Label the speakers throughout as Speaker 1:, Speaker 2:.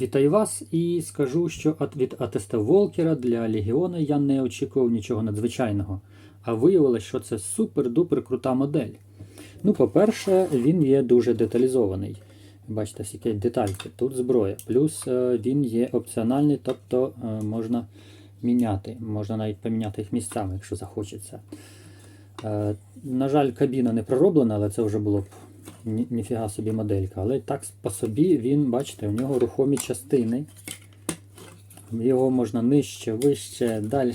Speaker 1: Вітаю вас і скажу, що від Атеста Волкера для Легіона я не очікував нічого надзвичайного, а виявилось, що це супер-дупер крута модель. Ну, по-перше, він є дуже деталізований. Бачите, скільки детальки. Тут зброя. Плюс е, він є опціональний, тобто е, можна міняти. Можна навіть поміняти їх місцями, якщо захочеться. Е, На жаль, кабіна не пророблена, але це вже було б ні- ніфіга собі моделька. Але так по собі він, бачите, у нього рухомі частини. Його можна нижче, вище, далі,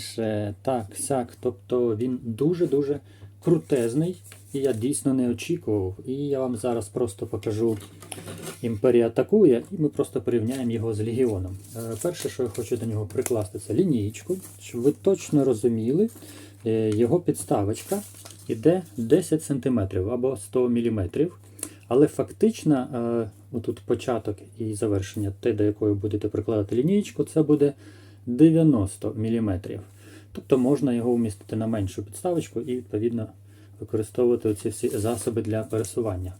Speaker 1: так, сяк. Тобто він дуже-дуже крутезний. І я дійсно не очікував. І я вам зараз просто покажу Імперія атакує, і ми просто порівняємо його з Легіоном. Е, Перше, що я хочу до нього прикласти, це лінійку, щоб ви точно розуміли, його підставочка йде 10 см або 100 мм. Але фактично, е, отут початок і завершення, те, до якої будете прикладати лінійку, це буде 90 мм. Тобто можна його вмістити на меншу підставочку і, відповідно, використовувати оці всі засоби для пересування.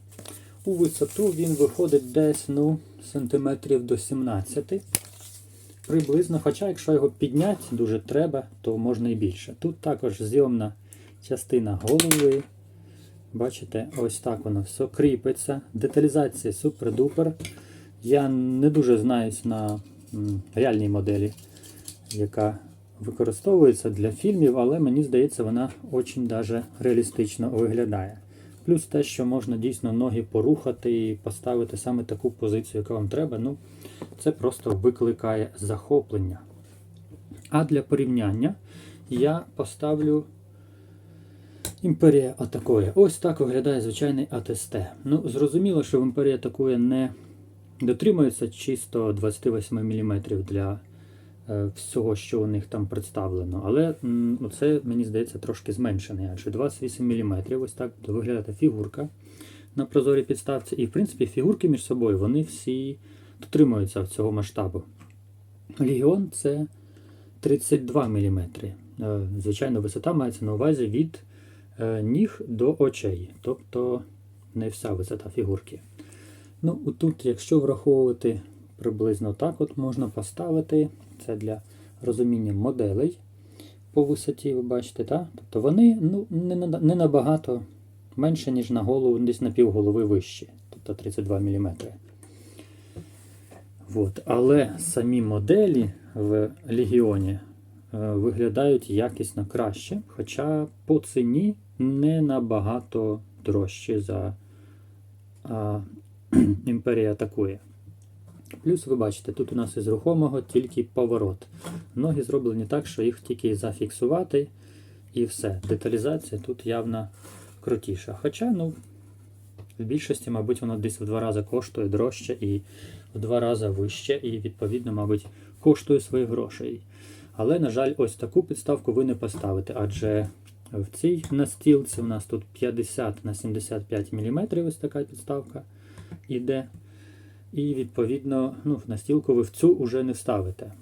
Speaker 1: У висоту він виходить десь ну, сантиметрів до 17 приблизно. Хоча, якщо його підняти дуже треба, то можна і більше. Тут також зйомна частина голови. Бачите, ось так воно все кріпиться. Деталізація супер-дупер. Я не дуже знаюсь на реальній моделі, яка використовується для фільмів, але мені здається, вона даже реалістично виглядає. Плюс те, що можна дійсно ноги порухати і поставити саме таку позицію, яка вам треба, ну, це просто викликає захоплення. А для порівняння я поставлю Імперія атакує. Ось так виглядає звичайний АТСТ. Ну, зрозуміло, що в імперії атакує не дотримується чисто 28 мм для всього, що у них там представлено. Але м, оце, мені здається, трошки зменшений, адже 28 мм. Ось так буде виглядати фігурка на прозорій підставці. І, в принципі, фігурки між собою вони всі дотримуються цього масштабу. Легіон це 32 мм. Звичайно, висота мається на увазі від е, ніг до очей, тобто не вся висота фігурки. Ну, тут, якщо враховувати приблизно так, от можна поставити це для розуміння моделей по висоті, ви бачите, так? Тобто вони ну, не, на- не набагато менше, ніж на голову, десь на півголови вище, тобто 32 мм. От. Але самі моделі в Легіоні е, виглядають якісно краще, хоча по ціні не набагато дорожче за а, Імперія атакує. Плюс ви бачите, тут у нас із рухомого тільки поворот. Ноги зроблені так, що їх тільки зафіксувати і все. Деталізація тут явно крутіша. Хоча, ну, в більшості, мабуть, воно десь в два рази коштує дорожче і в два рази вище, і, відповідно, мабуть, коштує своїх грошей. Але, на жаль, ось таку підставку ви не поставите, адже в цій настілці у нас тут 50 на 75 мм ось така підставка іде. І, відповідно, ну, в настілку ви в цю вже не вставите.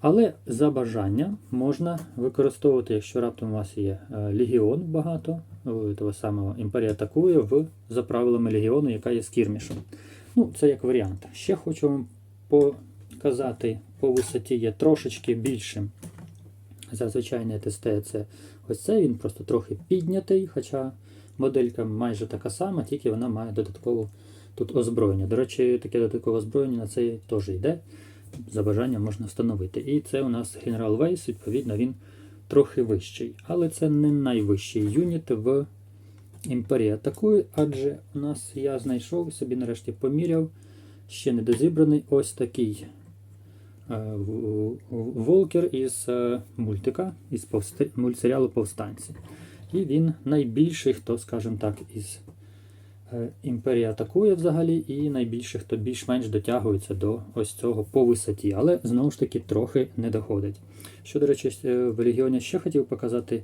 Speaker 1: Але за бажання можна використовувати, якщо раптом у вас є е, легіон багато, того самого імперія атакує в, за правилами легіону, яка є скірмішем. Ну, це як варіант. Ще хочу вам показати по висоті є трошечки більшим. За звичайне ТСТ це ось це, він просто трохи піднятий, хоча моделька майже така сама, тільки вона має додаткову тут озброєння. До речі, таке додаткове озброєння на це теж йде. За бажанням можна встановити. І це у нас General Weiss, відповідно, він трохи вищий. Але це не найвищий юніт в імперії атакує, адже у нас я знайшов собі нарешті поміряв, ще не дозібраний ось такий е, Волкер із е, мультика, із повст- мультсеріалу Повстанці. І він найбільший, хто, скажімо так, із Імперія атакує взагалі, і найбільше, хто більш-менш дотягується до ось цього по висоті, але знову ж таки трохи не доходить. Що, до речі, е, в регіоні ще хотів показати.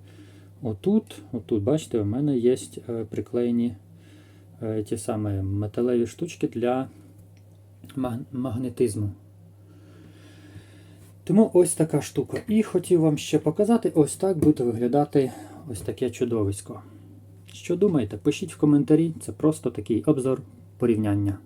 Speaker 1: Отут, отут, бачите, у мене є е, приклеєні е, ті самі металеві штучки для магнетизму. Тому ось така штука. І хотів вам ще показати, ось так буде виглядати ось таке чудовисько. Що думаєте? Пишіть в коментарі, це просто такий обзор порівняння.